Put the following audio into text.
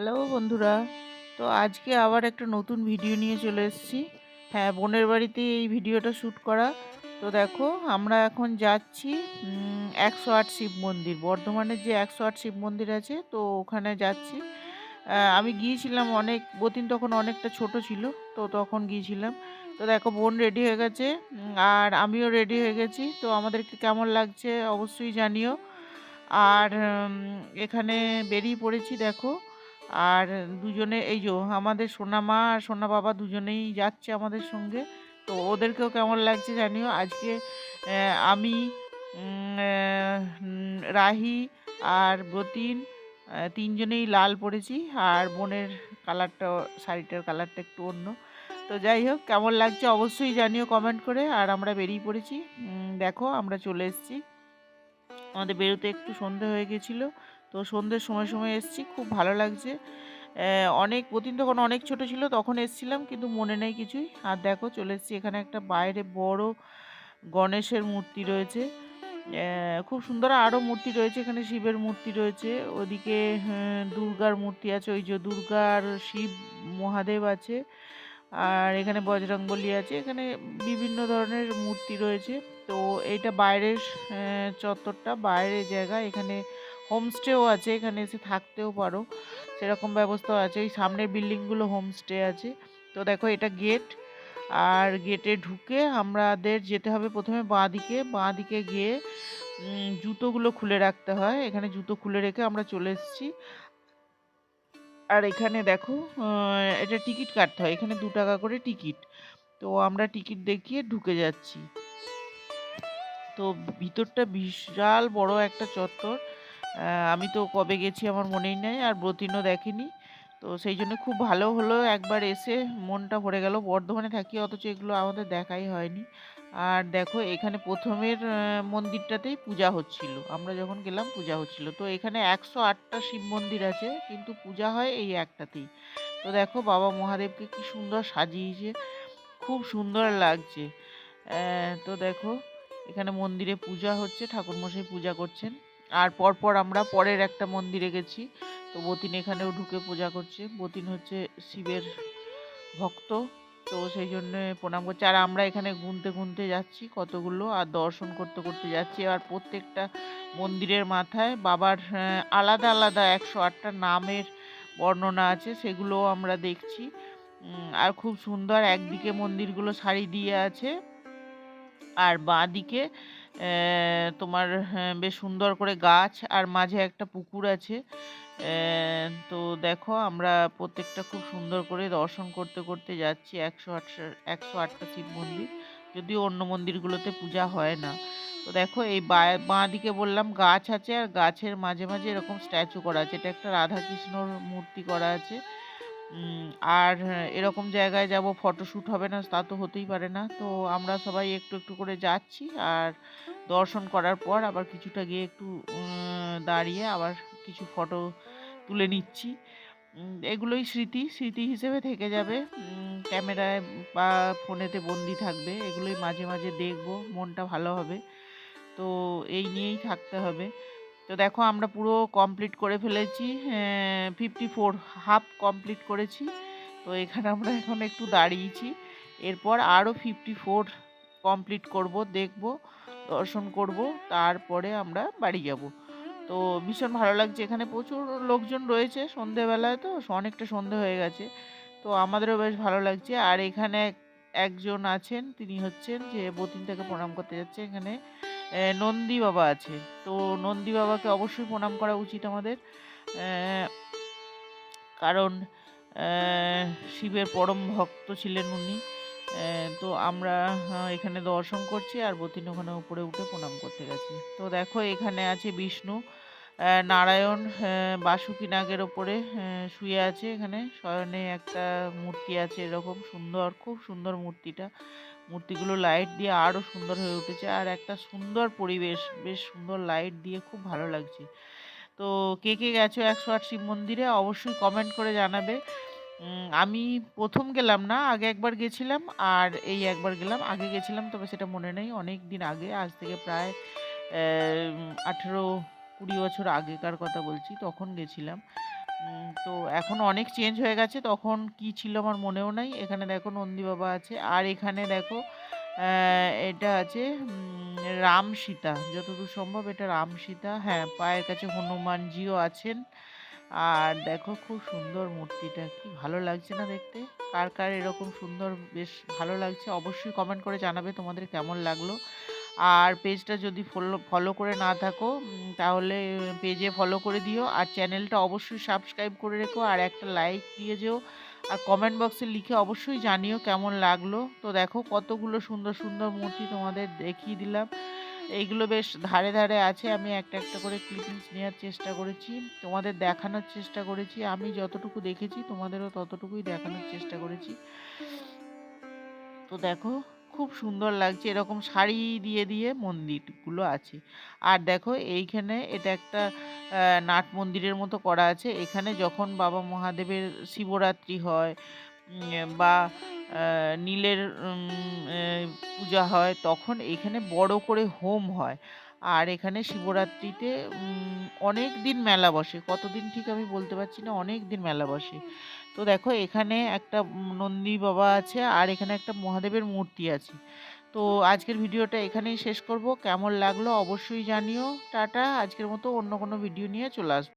Hello বন্ধুরা, তো আজকে আবার একটা নতুন ভিডিও নিয়ে চলে এসেছি। হ্যাঁ বোনের বাড়িতে এই ভিডিওটা শ্যুট করা। তো দেখো, আমরা এখন যাচ্ছি একশো আট শিব মন্দির। বর্ধমানের যে একশো আট শিব মন্দির আছে, তো ওখানে যাচ্ছি। আমি গিয়েছিলাম অনেক, বতিন তখন অনেকটা ছোট ছিল, তো তখন গিয়েছিলাম। তো দেখো, বোন রেডি হয়ে গেছে আর আমিও রেডি হয়ে গেছি। তো আমাদেরকে কেমন লাগছে অবশ্যই জানিও। আর এখানে বেরিয়ে পড়েছি, দেখো। আর দুজনে, এই যো আমাদের সোনা মা আর সোনা বাবা দুজনেই যাচ্ছে আমাদের সঙ্গে। তো ওদেরকেও কেমন লাগছে জানিও? আজকে আমি রাহি আর ব্রতিন তিনজনেই লাল পরেছি। আর বোনের কালারটা, শাড়িটার কালারটা একটু অন্য। তো যাই হোক, কেমন লাগছে অবশ্যই জানিও কমেন্ট করে। আর আমরা বেরিয়ে পড়েছি। দেখো, আমরা চলে এসেছি। আমাদের বেরোতে একটু সন্ধে হয়ে গেছিল। তো সন্ধ্যের সময় সময় এসেছি, খুব ভালো লাগছে। অনেক, প্রতিদিন তখন অনেক ছোট ছিল, তখন এসছিলাম, কিন্তু মনে নেই কিছুই। আর দেখো, চলে এসেছি এখানে একটা বাইরে বড় গণেশের মূর্তি রয়েছে। খুব সুন্দর আরও মূর্তি রয়েছে, এখানে শিবের মূর্তি রয়েছে। ওদিকে দুর্গার মূর্তি আছে, ওই যে দুর্গার শিব মহাদেব আছে। আর এখানে বজরংবলী আছে, এখানে বিভিন্ন ধরনের মূর্তি রয়েছে। তো এইটা বাইরের চত্বরটা, বাইরের জায়গা, এখানে হোমস্টেও আছে এখানে এসে থাকতেও পারো। সেরকম ব্যবস্থাও আছে। ওই সামনের বিল্ডিংগুলো হোমস্টে আছে। তো দেখো এটা গেট আর গেটে ঢুকে আমাদের যেতে হবে প্রথমে বাঁ দিকে বাঁ দিকে গিয়ে জুতোগুলো খুলে রাখতে হয়। এখানে জুতো খুলে রেখে আমরা চলে এসেছি। আর এখানে দেখো এটা টিকিট কাটতে হয়। এখানে দু টাকা করে টিকিট তো আমরা টিকিট দেখিয়ে ঢুকে যাচ্ছি। তো ভিতরটা বিশাল বড় একটা চত্বর। আমি তো কবে গেছি আমার মনেই নেই, আর ব্রতিনও দেখেনি। তো সেই জন্য খুব ভালো হলো একবার এসে মনটা ভরে গেল। বর্ধমানে থাকি, অথচ এগুলো আমাদের দেখাই হয়নি। আর দেখো, এখানে প্রথমের মন্দিরটাতেই পূজা হচ্ছিল। আমরা যখন গেলাম, পূজা হচ্ছিল। তো এখানে একশো আটটা শিব মন্দির আছে, কিন্তু পূজা হয় এই একটাতেই। তো দেখো, বাবা মহাদেবকে কি সুন্দর সাজিয়েছে, খুব সুন্দর লাগছে। তো দেখো, এখানে মন্দিরে পূজা হচ্ছে, ঠাকুরমশাই পূজা করছেন। আর পরপর আমরা পরের একটা মন্দিরে গেছি। তো বতিন এখানেও ঢুকে পূজা করছে। বতিন হচ্ছে শিবের ভক্ত। তো সেই জন্য প্রণাম করছে। আর আমরা এখানে গুনতে গুনতে যাচ্ছি কতগুলো, আর দর্শন করতে করতে যাচ্ছি। আর প্রত্যেকটা মন্দিরের মাথায় বাবার আলাদা আলাদা একশো আটটা নামের বর্ণনা আছে, সেগুলোও আমরা দেখছি। আর খুব সুন্দর একদিকে মন্দিরগুলো সারি দিয়ে আছে, আর বাঁ দিকে তোমার বেশ সুন্দর করে গাছ আর মাঝে একটা পুকুর আছে। তো দেখো আমরা প্রত্যেকটা খুব সুন্দর করে দর্শন করতে করতে যাচ্ছি। একশো আটশো একশো আটটা শিব মন্দির। যদিও অন্য মন্দিরগুলোতে পূজা হয় না। তো দেখো এই বা- দিকে বললাম গাছ আছে আর গাছের মাঝে মাঝে এরকম স্ট্যাচু করা আছে। এটা একটা রাধা কৃষ্ণর মূর্তি করা আছে। আর হ্যাঁ, এরকম জায়গায় যাব ফটোশ্যুট হবে না তা তো হতেই পারে না। তো আমরা সবাই একটু একটু করে যাচ্ছি আর দর্শন করার পর আবার কিছুটা গিয়ে একটু দাঁড়িয়ে আবার কিছু ফটো তুলে নিচ্ছি। এগুলোই স্মৃতি স্মৃতি হিসেবে থেকে যাবে। ক্যামেরায় বা ফোনেতে বন্দি থাকবে এগুলোই মাঝে মাঝে দেখব মনটা ভালো হবে। তো এই নিয়েই থাকতে হবে। তো দেখো আমরা পুরো কমপ্লিট করে ফেলেছি ফিফটি ফোর হাফ কমপ্লিট করেছি। তো এখানে আমরা এখন একটু দাঁড়িয়েছি। এরপর আরও ফিফটি ফোর কমপ্লিট করব, দেখব, দর্শন করব, তারপরে আমরা বাড়ি যাব। তো ভীষণ ভালো লাগছে এখানে, প্রচুর লোকজন রয়েছে সন্ধেবেলায় তো, অনেকটা সন্ধে হয়ে গেছে। তো আমাদেরও বেশ ভালো লাগছে। আর এখানে এক- একজন আছেন, তিনি হচ্ছেন যে বতিন থেকে প্রণাম করতে যাচ্ছে এখানে। নন্দী বাবা আছে। তো নন্দী বাবাকে অবশ্যই প্রণাম করা উচিত আমাদের। কারণ শিবের পরম ভক্ত ছিলেন উনি। তো আমরা এখানে দর্শন করছি আর বতিন ওখানে উপরে উঠে প্রণাম করতে গেছি। তো দেখো, এখানে আছে বিষ্ণু। নারায়ণ বাসুকি নাগের ওপরে শুয়ে আছে এখানে। শয়নে একটা মূর্তি আছে এরকম সুন্দর, খুব সুন্দর মূর্তিটা। মূর্তিগুলো লাইট দিয়ে আরও সুন্দর হয়ে উঠেছে আর একটা সুন্দর পরিবেশ, বেশ সুন্দর লাইট দিয়ে খুব ভালো লাগছে। তো কে কে গেছো একশো আট শিব মন্দিরে অবশ্যই কমেন্ট করে জানাবে। আমি প্রথম গেলাম না, আগে একবার গেছিলাম আর এই একবার গেলাম, আগে গেছিলাম তবে সেটা মনে নেই, অনেক দিন আগে, আজ থেকে প্রায় আঠেরো কুড়ি বছর আগেকার কথা বলছি, তখন গেছিলাম। তো এখন অনেক চেঞ্জ হয়ে গেছে, তখন কি ছিল আমার মনেও নাই। এখানে দেখো নন্দী বাবা আছে, আর এখানে দেখো এটা আছে রাম সীতা। যতদূর সম্ভব এটা রাম সীতা। হ্যাঁ পায়ের কাছে হনুমানজিও আছেন। আর দেখো খুব সুন্দর মূর্তিটা, কি ভালো লাগছে না দেখতে? কার কার এরকম সুন্দর, বেশ ভালো লাগছে, অবশ্যই কমেন্ট করে জানাবে তোমাদের কেমন লাগল। আর পেজটা যদি ফলো ফলো করে না থাকো তাহলে পেজে ফলো করে দিও। আর চ্যানেলটা অবশ্যই সাবস্ক্রাইব করে রেখো আর একটা লাইক দিয়ে যেও। আর কমেন্ট বক্সে লিখে অবশ্যই জানিও কেমন লাগল। তো দেখো কতগুলো সুন্দর সুন্দর মূর্তি তোমাদের দেখিয়ে দিলাম। এইগুলো বেশ ধারে ধারে আছে। আমি একটা একটা করে ক্লিপিংস নেওয়ার চেষ্টা করেছি। তোমাদের দেখানোর চেষ্টা করেছি। আমি যতটুকু দেখেছি, তোমাদেরও ততটুকুই দেখানোর চেষ্টা করেছি। তো দেখো খুব সুন্দর লাগছে। এরকম শাড়ি দিয়ে দিয়ে মন্দিরগুলো আছে। আর দেখো এইখানে এটা একটা নাট মন্দিরের মতো করা আছে। এখানে যখন বাবা মহাদেবের শিবরাত্রি হয় বা নীলের পূজা হয়, তখন এখানে বড় করে হোম হয়। আর এখানে শিবরাত্রিতে অনেক দিন মেলা বসে। কতদিন ঠিক আমি বলতে পারছি না, অনেক দিন মেলা বসে। তো দেখো এখানে একটা নন্দী বাবা আছে আর এখানে একটা মহাদেবের মূর্তি আছে। তো আজকের ভিডিওটা এখানেই শেষ করব। কেমন লাগল অবশ্যই জানিও। টাটা। আজকের মতো অন্য কোনো ভিডিও নিয়ে চলে আসব।